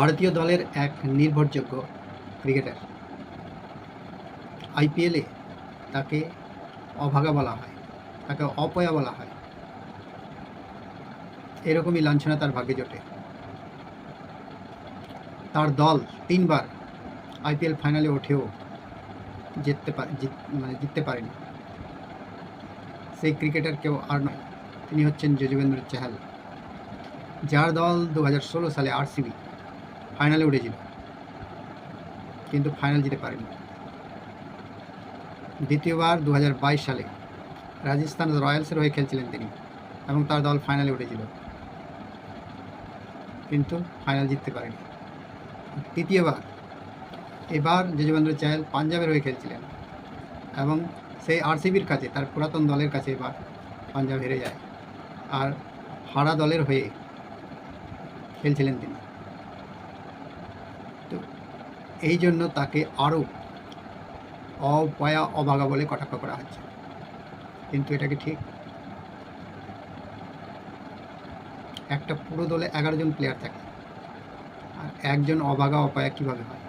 ভারতীয় দলের এক নির্ভরযোগ্য ক্রিকেটার। আইপিএলে তাকে অভাগা বলা হয়, তাকে অপয়া বলা হয়। এরকমই লাঞ্ছনা তার ভাগ্যে জোটে। তার দল তিনবার আইপিএল ফাইনালে ওঠেও জিততে পারে মানে জিততে পারেনি। সেই ক্রিকেটার কেউ আর নয়, তিনি হচ্ছেন যজুবেন্দ্র চাহাল, যার দল দু হাজার ষোলো সালে আরসিবি ফাইনালে উঠেছিল। কিন্তু ফাইনাল জিতে পারেনি। দ্বিতীয়বার দু হাজার বাইশ সালে রাজস্থান রয়্যালসের হয়ে খেলছিলেন তিনি এবং তার দল ফাইনালে উঠেছিল। কিন্তু ফাইনাল জিততে পারেনি। তৃতীয়বার এবার যজুবেন্দ্র চাহেল পাঞ্জাবের হয়ে খেলছিলেন এবং সেই আরসিবির কাছে, তার পুরাতন দলের কাছে এবার পাঞ্জাব হেরে যায়। আর হারা দলের হয়ে খেলছিলেন তিনি। তো এই জন্য তাকে আরও অপয়া অভাগা বলে কটাক্ষ করা হচ্ছে। কিন্তু এটা কি ঠিক? একটা পুরো দলে এগারো জন প্লেয়ার থাকে। আর একজন অভাগা অপায়া কীভাবে হয়?